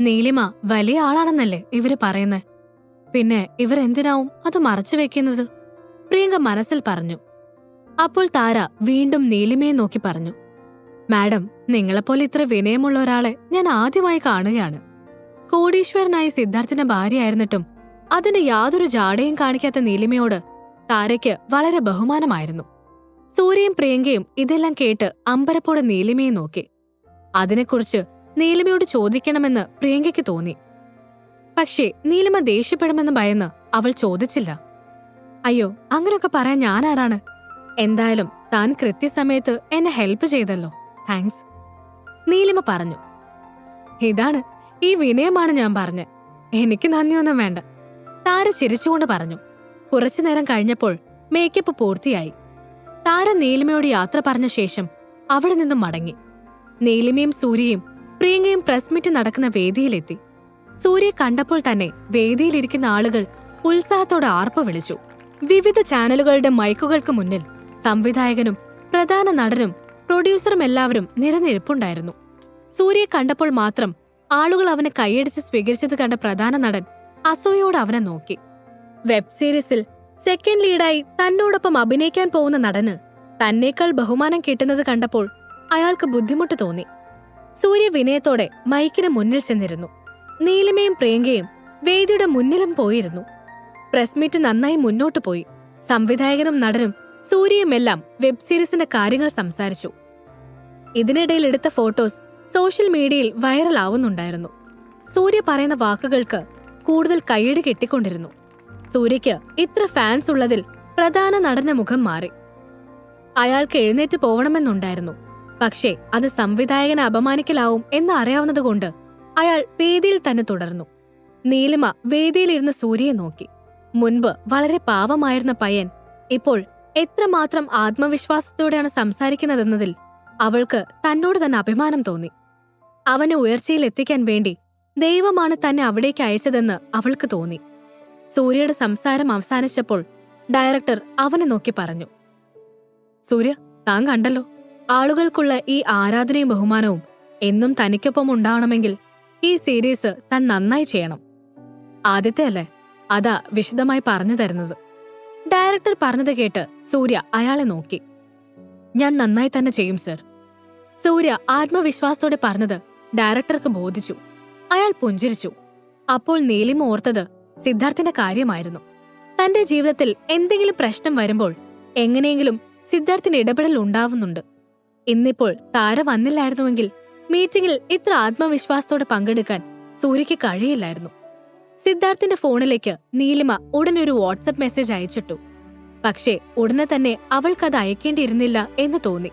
നീലിമ വലിയ ആളാണെന്നല്ലേ ഇവർ പറയുന്നത് പിന്നെ ഇവരെന്തിനാവും അത് മറച്ചു വെക്കുന്നത്? പ്രിയങ്ക മനസ്സിൽ പറഞ്ഞു. അപ്പോൾ താര വീണ്ടും നീലിമയെ നോക്കി പറഞ്ഞു. മാഡം നിങ്ങളെപ്പോലെ ഇത്ര വിനയമുള്ള ഒരാളെ ഞാൻ ആദ്യമായി കാണുകയാണ്. കോടീശ്വരനായ സിദ്ധാർത്ഥിന്റെ ഭാര്യയായിരുന്നിട്ടും അതിന് യാതൊരു ജാടയും കാണിക്കാത്ത നീലിമയോട് താരയ്ക്ക് വളരെ ബഹുമാനമായിരുന്നു. സൂര്യയും പ്രിയങ്കയും ഇതെല്ലാം കേട്ട് അമ്പരപ്പോടെ നീലിമയെ നോക്കി. അതിനെക്കുറിച്ച് നീലിമയോട് ചോദിക്കണമെന്ന് പ്രിയങ്കയ്ക്ക് തോന്നി. പക്ഷേ നീലിമ ദേഷ്യപ്പെടുമെന്ന് ഭയന്ന് അവൾ ചോദിച്ചില്ല. അയ്യോ അങ്ങനെയൊക്കെ പറയാൻ ഞാനാരാണ്? എന്തായാലും താൻ കൃത്യസമയത്ത് എന്നെ ഹെൽപ്പ് ചെയ്തല്ലോ. താങ്ക്സ് നീലിമ പറഞ്ഞു. ഇതാണ് ഈ വിനയമാണ് ഞാൻ പറഞ്ഞ്. എനിക്ക് നന്ദിയൊന്നും വേണ്ട. താര ചിരിച്ചുകൊണ്ട് പറഞ്ഞു. കുറച്ചു നേരം കഴിഞ്ഞപ്പോൾ മേക്കപ്പ് പൂർത്തിയായി. താര നീലിമയോട് യാത്ര പറഞ്ഞ ശേഷം അവിടെ നിന്നും മടങ്ങി. നീലിമയും സൂര്യയും പ്രിയങ്കയും പ്രസ് മീറ്റ് നടക്കുന്ന വേദിയിലെത്തി. സൂര്യ കണ്ടപ്പോൾ തന്നെ വേദിയിലിരിക്കുന്ന ആളുകൾ ഉത്സാഹത്തോടെ ആർപ്പ് വിളിച്ചു. വിവിധ ചാനലുകളുടെ മൈക്കുകൾക്ക് മുന്നിൽ സംവിധായകനും പ്രധാന നടനും പ്രൊഡ്യൂസറും എല്ലാവരും നിരനിരപ്പുണ്ടായിരുന്നു സൂര്യയെ കണ്ടപ്പോൾ മാത്രം ആളുകൾ അവനെ കൈയടിച്ച് സ്വീകരിച്ചത് കണ്ട പ്രധാന നടൻ അസോയോട് അവനെ നോക്കി. വെബ് സീരീസിൽ സെക്കൻഡ് ലീഡായി തന്നോടൊപ്പം അഭിനയിക്കാൻ പോകുന്ന നടന് തന്നേക്കാൾ ബഹുമാനം കിട്ടുന്നത് കണ്ടപ്പോൾ അയാൾക്ക് ബുദ്ധിമുട്ട് തോന്നി. സൂര്യ വിനയത്തോടെ മൈക്കിന് മുന്നിൽ ചെന്നിരുന്നു. നീലിമയും പ്രിയങ്കയും വേദിയുടെ മുന്നിലും പോയിരുന്നു. പ്രസ് മീറ്റ് നന്നായി മുന്നോട്ട് പോയി. സംവിധായകനും നടനും സൂര്യയുമെല്ലാം വെബ് സീരീസിന്റെ കാര്യങ്ങൾ സംസാരിച്ചു. ഇതിനിടയിൽ എടുത്ത ഫോട്ടോസ് സോഷ്യൽ മീഡിയയിൽ വൈറലാവുന്നുണ്ടായിരുന്നു. സൂര്യ പറയുന്ന വാക്കുകൾക്ക് കൂടുതൽ കൈയടി കെട്ടിക്കൊണ്ടിരുന്നു. സൂര്യയ്ക്ക് ഇത്ര ഫാൻസ് ഉള്ളതിൽ പ്രധാന നടന്റെ മുഖം മാറി. അയാൾക്ക് എഴുന്നേറ്റ് പോവണമെന്നുണ്ടായിരുന്നു പക്ഷേ അത് സംവിധായകനെ അപമാനിക്കലാവും എന്ന് അറിയാവുന്നതുകൊണ്ട് അയാൾ വേദിയിൽ തന്നെ തുടർന്നു. നീലിമ വേദിയിലിരുന്ന് സൂര്യയെ നോക്കി. മുൻപ് വളരെ പാവമായിരുന്ന പയ്യൻ ഇപ്പോൾ എത്രമാത്രം ആത്മവിശ്വാസത്തോടെയാണ് സംസാരിക്കുന്നതെന്നതിൽ അവൾക്ക് തന്നോട് തന്നെ അഭിമാനം തോന്നി. അവനെ ഉയർച്ചയിൽ എത്തിക്കാൻ വേണ്ടി ദൈവമാണ് തന്നെ അവിടേക്ക് അയച്ചതെന്ന് അവൾക്ക് തോന്നി. സൂര്യയുടെ സംസാരം അവസാനിച്ചപ്പോൾ ഡയറക്ടർ അവനെ നോക്കി പറഞ്ഞു. സൂര്യ താൻ കണ്ടല്ലോ. ആളുകൾക്കുള്ള ഈ ആരാധനയും ബഹുമാനവും എന്നും തനിക്കൊപ്പം ഉണ്ടാവണമെങ്കിൽ ഈ സീരീസ് താൻ നന്നായി ചെയ്യണം. ആദ്യത്തെ അല്ലേ? അതാ വിശദമായി പറഞ്ഞു തരുന്നത്. ഡയറക്ടർ പറഞ്ഞത് കേട്ട് സൂര്യ അയാളെ നോക്കി. ഞാൻ നന്നായി തന്നെ ചെയ്യും സർ. സൂര്യ ആത്മവിശ്വാസത്തോടെ പറഞ്ഞത് ഡയറക്ടർക്ക് ബോധിച്ചു. അയാൾ പുഞ്ചിരിച്ചു. അപ്പോൾ നീലിമ ഓർത്തത് സിദ്ധാർത്ഥിന്റെ കാര്യമായിരുന്നു. തന്റെ ജീവിതത്തിൽ എന്തെങ്കിലും പ്രശ്നം വരുമ്പോൾ എങ്ങനെയെങ്കിലും സിദ്ധാർത്ഥിന് ഇടപെടൽ ഉണ്ടാവുന്നുണ്ട്. ഇന്നിപ്പോൾ താര വന്നില്ലായിരുന്നുവെങ്കിൽ മീറ്റിംഗിൽ ഇത്ര ആത്മവിശ്വാസത്തോടെ പങ്കെടുക്കാൻ സൂര്യയ്ക്ക് കഴിയില്ലായിരുന്നു. സിദ്ധാർത്ഥിന്റെ ഫോണിലേക്ക് നീലിമ ഉടനെ ഒരു വാട്സപ്പ് മെസ്സേജ് അയച്ചിട്ടു. പക്ഷേ ഉടനെ തന്നെ അവൾക്കത് അയക്കേണ്ടിയിരുന്നില്ല എന്ന് തോന്നി.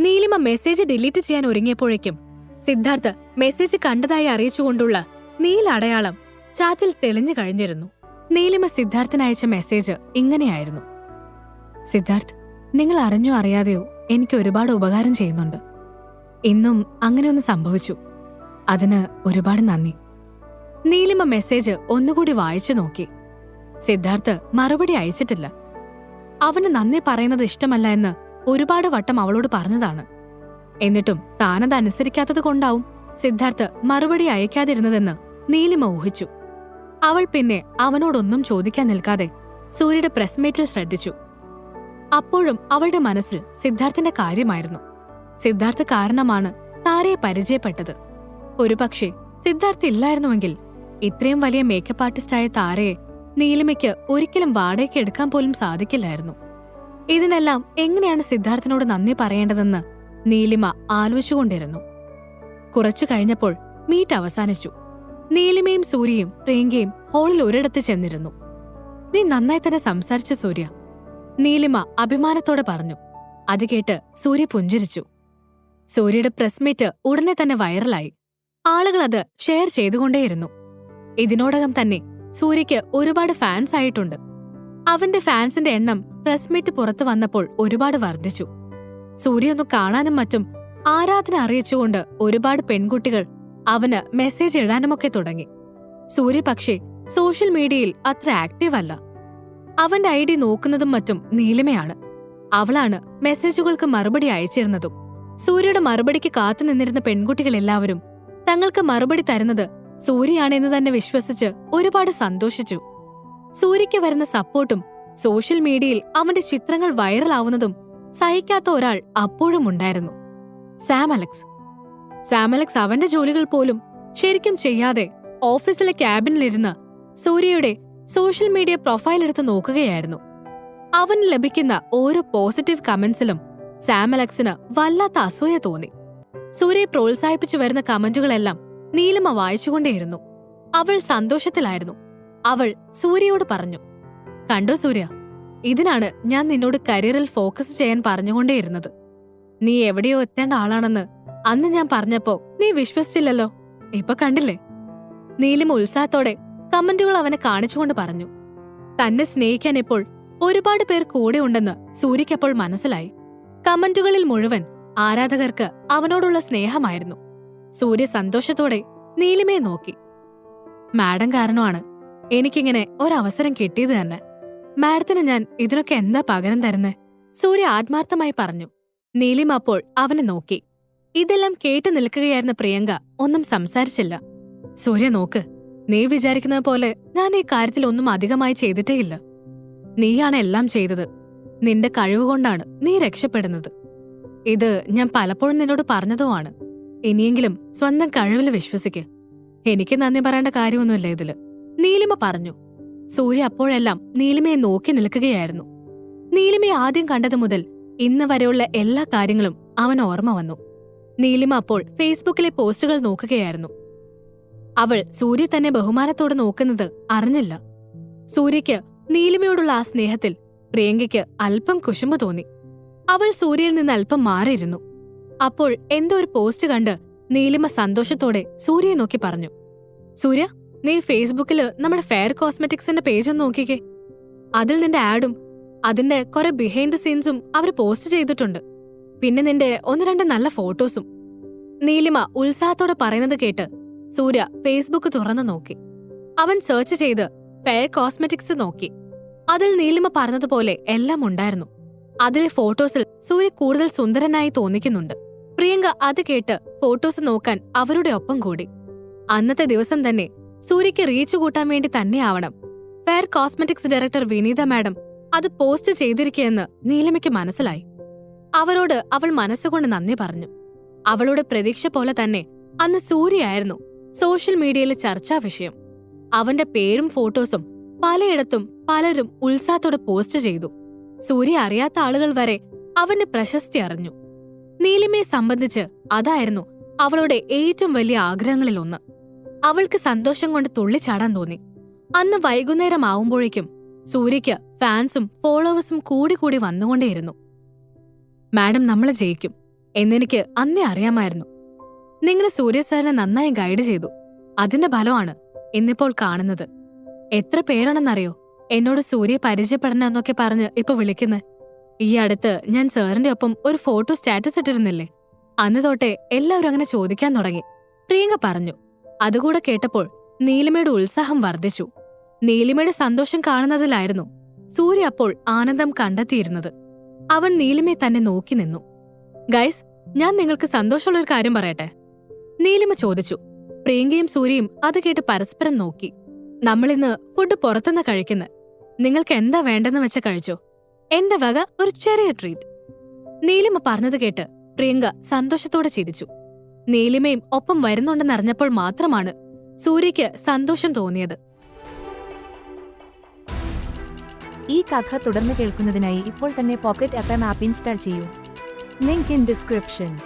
നീലിമ മെസ്സേജ് ഡിലീറ്റ് ചെയ്യാൻ ഒരുങ്ങിയപ്പോഴേക്കും സിദ്ധാർത്ഥ് മെസ്സേജ് കണ്ടതായി അറിയിച്ചുകൊണ്ടുള്ള നീല അടയാളം ചാറ്റിൽ തെളിഞ്ഞു കഴിഞ്ഞിരുന്നു. നീലിമ സിദ്ധാർത്ഥിന് അയച്ച മെസ്സേജ് ഇങ്ങനെയായിരുന്നു. സിദ്ധാർത്ഥ് നിങ്ങൾ അറിഞ്ഞോ അറിയാതെയോ? എനിക്ക് ഒരുപാട് ഉപകാരം ചെയ്യുന്നുണ്ട്. ഇന്നും അങ്ങനെ ഒന്ന് സംഭവിച്ചു. അതിന് ഒരുപാട് നന്ദി. നീലിമ മെസ്സേജ് ഒന്നുകൂടി വായിച്ചു നോക്കി. സിദ്ധാർത്ഥ് മറുപടി അയച്ചിട്ടില്ല. അവന് നന്ദി പറയുന്നത് ഇഷ്ടമല്ല എന്ന് ഒരുപാട് വട്ടം അവളോട് പറഞ്ഞതാണ്. എന്നിട്ടും താനത് അനുസരിക്കാത്തത് കൊണ്ടാവും സിദ്ധാർത്ഥ് മറുപടി അയക്കാതിരുന്നതെന്ന് നീലിമ ഊഹിച്ചു. അവൾ പിന്നെ അവനോടൊന്നും ചോദിക്കാൻ നിൽക്കാതെ സൂര്യയുടെ പ്രസ്മേറ്റിൽ ശ്രദ്ധിച്ചു. അപ്പോഴും അവളുടെ മനസ്സിൽ സിദ്ധാർത്ഥിന്റെ കാര്യമായിരുന്നു. സിദ്ധാർത്ഥ കാരണമാണ് താരയെ പരിചയപ്പെട്ടത്. ഒരുപക്ഷെ സിദ്ധാർത്ഥ് ഇല്ലായിരുന്നുവെങ്കിൽ ഇത്രയും വലിയ മേക്കപ്പ് ആർട്ടിസ്റ്റായ താരയെ നീലിമയ്ക്ക് ഒരിക്കലും വാടകയ്ക്ക് എടുക്കാൻ പോലും സാധിക്കില്ലായിരുന്നു. ഇതിനെല്ലാം എങ്ങനെയാണ് സിദ്ധാർത്ഥനോട് നന്ദി പറയേണ്ടതെന്ന് നീലിമ ആലോചിച്ചുകൊണ്ടിരുന്നു. കുറച്ചു കഴിഞ്ഞപ്പോൾ മീറ്റ് അവസാനിച്ചു. നീലിമയും സൂര്യയും പ്രിയങ്കയും ഹോളിൽ ഒരിടത്ത് ചെന്നിരുന്നു. നീ നന്നായി തന്നെ സംസാരിച്ചു സൂര്യ. നീലിമ അഭിമാനത്തോടെ പറഞ്ഞു. അത് കേട്ട് സൂര്യ പുഞ്ചിരിച്ചു. സൂര്യയുടെ പ്രസ് മീറ്റ് ഉടനെ തന്നെ വൈറലായി. ആളുകൾ അത് ഷെയർ ചെയ്തുകൊണ്ടേയിരുന്നു. ഇതിനോടകം തന്നെ സൂര്യയ്ക്ക് ഒരുപാട് ഫാൻസ് ആയിട്ടുണ്ട്. അവന്റെ ഫാൻസിന്റെ എണ്ണം പ്രസ് മീറ്റ് പുറത്തു വന്നപ്പോൾ ഒരുപാട് വർദ്ധിച്ചു. സൂര്യ ഒന്ന് കാണാനും മറ്റും ആരാധന അറിയിച്ചുകൊണ്ട് ഒരുപാട് പെൺകുട്ടികൾ അവന് മെസ്സേജ് ഇടാനുമൊക്കെ തുടങ്ങി. സൂര്യ പക്ഷേ സോഷ്യൽ മീഡിയയിൽ അത്ര ആക്റ്റീവ് അല്ല. അവന്റെ ഐ ഡി നോക്കുന്നതും മറ്റും നീലിമയാണ്. അവളാണ് മെസ്സേജുകൾക്ക് മറുപടി അയച്ചിരുന്നതും. സൂര്യയുടെ മറുപടിക്ക് കാത്തുനിന്നിരുന്ന പെൺകുട്ടികളെല്ലാവരും തങ്ങൾക്ക് മറുപടി തരുന്നത് സൂര്യയാണെന്ന് തന്നെ വിശ്വസിച്ച് ഒരുപാട് സന്തോഷിച്ചു. സൂര്യയ്ക്ക് വരുന്ന സപ്പോർട്ടും സോഷ്യൽ മീഡിയയിൽ അവന്റെ ചിത്രങ്ങൾ വൈറലാവുന്നതും സഹിക്കാത്ത ഒരാൾ അപ്പോഴും ഉണ്ടായിരുന്നു. Sam Alex. സാം അലക്സ് അവന്റെ ജോലികൾ പോലും ശരിക്കും ചെയ്യാതെ ഓഫീസിലെ ക്യാബിനിലിരുന്ന് സൂര്യയുടെ സോഷ്യൽ മീഡിയ പ്രൊഫൈൽ എടുത്ത് നോക്കുകയായിരുന്നു. അവന് ലഭിക്കുന്ന ഓരോ പോസിറ്റീവ് കമന്റ്സിലും സാം അലക്സിന് വല്ലാത്ത അസൂയ തോന്നി. സൂര്യയെ പ്രോത്സാഹിപ്പിച്ചു വരുന്ന കമന്റുകളെല്ലാം നീലിമ വായിച്ചുകൊണ്ടേയിരുന്നു. അവൾ സന്തോഷത്തിലായിരുന്നു. അവൾ സൂര്യയോട് പറഞ്ഞു കണ്ടോ സൂര്യ ഇതിനാണ് ഞാൻ നിന്നോട് കരിയറിൽ ഫോക്കസ് ചെയ്യാൻ പറഞ്ഞുകൊണ്ടേയിരുന്നത്. നീ എവിടെയോ എത്തേണ്ട ആളാണെന്ന് അന്ന് ഞാൻ പറഞ്ഞപ്പോ നീ വിശ്വസിച്ചില്ലല്ലോ. ഇപ്പൊ കണ്ടില്ലേ? നീലിമ ഉത്സാഹത്തോടെ കമന്റുകൾ അവനെ കാണിച്ചുകൊണ്ട് പറഞ്ഞു. തന്നെ സ്നേഹിക്കാൻ ഇപ്പോൾ ഒരുപാട് പേർ കൂടെ ഉണ്ടെന്ന് സൂര്യയ്ക്കപ്പോൾ മനസ്സിലായി. കമന്റുകളിൽ മുഴുവൻ ആരാധകർക്ക് അവനോടുള്ള സ്നേഹമായിരുന്നു. സൂര്യ സന്തോഷത്തോടെ നീലിമയെ നോക്കി. മാഡം കാരണമാണ്. എനിക്കിങ്ങനെ ഒരവസരം കിട്ടിയത് തന്നെ. മാഡത്തിന് ഞാൻ ഇതിനൊക്കെ എന്താ പകരം തരുന്നേ? സൂര്യ ആത്മാർത്ഥമായി പറഞ്ഞു. നീലിമ അപ്പോൾ അവനെ നോക്കി. ഇതെല്ലാം കേട്ടു നിൽക്കുകയായിരുന്ന പ്രിയങ്ക ഒന്നും സംസാരിച്ചില്ല. സൂര്യ നോക്ക്. നീ വിചാരിക്കുന്നത് പോലെ ഞാൻ ഈ കാര്യത്തിൽ ഒന്നും അധികമായി ചെയ്തിട്ടേയില്ല. നീയാണ് എല്ലാം ചെയ്തത്. നിന്റെ കഴിവുകൊണ്ടാണ് നീ രക്ഷപ്പെടുന്നത്. ഇത് ഞാൻ പലപ്പോഴും നിന്നോട് പറഞ്ഞതുമാണ്. ഇനിയെങ്കിലും സ്വന്തം കഴിവിൽ വിശ്വസിക്ക്. എനിക്ക് നന്ദി പറയേണ്ട കാര്യമൊന്നുമില്ല ഇതിൽ. നീലിമ പറഞ്ഞു. സൂര്യ അപ്പോഴെല്ലാം നീലിമയെ നോക്കി നിൽക്കുകയായിരുന്നു. നീലിമയെ ആദ്യം കണ്ടതു മുതൽ ഇന്ന് വരെയുള്ള എല്ലാ കാര്യങ്ങളും അവൻ ഓർമ്മ വന്നു. നീലിമ അപ്പോൾ ഫേസ്ബുക്കിലെ പോസ്റ്റുകൾ നോക്കുകയായിരുന്നു. അവൾ സൂര്യ തന്നെ ബഹുമാനത്തോടെ നോക്കുന്നത് അറിഞ്ഞില്ല. സൂര്യയ്ക്ക് നീലിമയോടുള്ള ആ സ്നേഹത്തിൽ പ്രിയങ്കയ്ക്ക് അല്പം കുശുമ്പ് തോന്നി. അവൾ സൂര്യയിൽ നിന്ന് അല്പം മാറിയിരുന്നു. അപ്പോൾ എന്തോ ഒരു പോസ്റ്റ് കണ്ട് നീലിമ സന്തോഷത്തോടെ സൂര്യയെ നോക്കി പറഞ്ഞു. സൂര്യ നീ ഫേസ്ബുക്കിൽ നമ്മുടെ ഫെയർ കോസ്മെറ്റിക്സിന്റെ പേജ് ഒന്ന് നോക്കിക്കേ. അതിൽ നിന്റെ ആഡും അതിന്റെ കുറെ ബിഹൈൻഡ് ദ സീൻസും അവർ പോസ്റ്റ് ചെയ്തിട്ടുണ്ട്. പിന്നെ നിന്റെ ഒന്ന് രണ്ട് നല്ല ഫോട്ടോസും. നീലിമ ഉത്സാഹത്തോടെ പറയുന്നത് കേട്ട് സൂര്യ ഫേസ്ബുക്ക് തുറന്നു നോക്കി. അവൻ സെർച്ച് ചെയ്ത് ഫെയർ കോസ്മെറ്റിക്സ് നോക്കി. അതിൽ നീലിമ പറഞ്ഞതുപോലെ എല്ലാം ഉണ്ടായിരുന്നു. അതിലെ ഫോട്ടോസിൽ സൂര്യ കൂടുതൽ സുന്ദരനായി തോന്നിക്കുന്നുണ്ട്. പ്രിയങ്ക അത് കേട്ട് ഫോട്ടോസ് നോക്കാൻ അവരുടെ ഒപ്പം കൂടി. അന്നത്തെ ദിവസം തന്നെ സൂര്യക്ക് റീച്ച് കൂട്ടാൻ വേണ്ടി തന്നെയാവണം fair cosmetics director Vineetha madam അത് പോസ്റ്റ് ചെയ്തിരിക്കുകയെന്ന് നീലിമയ്ക്ക് മനസ്സിലായി. അവരോട് അവൾ മനസ്സുകൊണ്ട് നന്ദി പറഞ്ഞു. അവളുടെ പ്രതീക്ഷ പോലെ തന്നെ അന്ന് സൂര്യയായിരുന്നു സോഷ്യൽ മീഡിയയിലെ ചർച്ചാ വിഷയം. അവന്റെ പേരും ഫോട്ടോസും പലയിടത്തും പലരും ഉത്സാഹത്തോടെ പോസ്റ്റ് ചെയ്തു. സൂര്യ അറിയാത്ത ആളുകൾ വരെ അവന്റെ പ്രശസ്തി അറിഞ്ഞു. നീലിമയെ സംബന്ധിച്ച് അതായിരുന്നു അവളുടെ ഏറ്റവും വലിയ ആഗ്രഹങ്ങളിൽ ഒന്ന്. അവൾക്ക് സന്തോഷം കൊണ്ട് തുള്ളിച്ചാടാൻ തോന്നി. അന്ന് വൈകുന്നേരം ആവുമ്പോഴേക്കും സൂര്യയ്ക്ക് ഫാൻസും ഫോളോവേഴ്സും കൂടി കൂടി വന്നുകൊണ്ടേയിരുന്നു. മാഡം നമ്മളെ ജയിക്കും എന്നെനിക്ക് അന്നേ അറിയാമായിരുന്നു. നിങ്ങൾ സൂര്യ സാറിനെ നന്നായി ഗൈഡ് ചെയ്തു. അതിന്റെ ഫലമാണ് ഇന്നിപ്പോൾ കാണുന്നത്. എത്ര പേരാണെന്നറിയോ? എന്നോട് സൂര്യ പരിചയപ്പെടണം എന്നൊക്കെ പറഞ്ഞ് ഇപ്പൊ വിളിക്കുന്നത് ഈ അടുത്ത് ഞാൻ സാറിന്റെ ഒപ്പം ഒരു ഫോട്ടോ സ്റ്റാറ്റസ് ഇട്ടിരുന്നില്ലേ? അന്ന് തൊട്ടേ എല്ലാവരും അങ്ങനെ ചോദിക്കാൻ തുടങ്ങി. പ്രിയങ്ക പറഞ്ഞു. അതുകൂടെ കേട്ടപ്പോൾ നീലിമയുടെ ഉത്സാഹം വർദ്ധിച്ചു. നീലിമയുടെ സന്തോഷം കാണുന്നതിലായിരുന്നു സൂര്യ അപ്പോൾ ആനന്ദം കണ്ടെത്തിയിരുന്നത്. അവൻ നീലിമയെ തന്നെ നോക്കി നിന്നു. ഗൈസ് ഞാൻ നിങ്ങൾക്ക് സന്തോഷമുള്ള ഒരു കാര്യം പറയട്ടെ. നീലിമ ചോദിച്ചു. പ്രിയങ്കയും സൂര്യയും അത് കേട്ട് പരസ്പരം നോക്കി. നമ്മളിന്ന് ഫുഡ് പുറത്തുനിന്ന് കഴിക്കുന്നത് നിങ്ങൾക്ക് എന്താ വേണ്ടെന്ന് വെച്ച കഴിച്ചോ. എന്റെ വക ഒരു ചെറിയ ട്രീറ്റ് നീലിമ പറഞ്ഞത് കേട്ട് പ്രിയങ്ക സന്തോഷത്തോടെ ചിരിച്ചു. നീലിമയും ഒപ്പം വരുന്നുണ്ടെന്നറിഞ്ഞപ്പോൾ മാത്രമാണ് സൂര്യയ്ക്ക് സന്തോഷം തോന്നിയത്. ഈ കഥ തുടർന്ന് കേൾക്കുന്നതിനായി ഇപ്പോൾ തന്നെ pocket F M app install ചെയ്യൂ. Link in description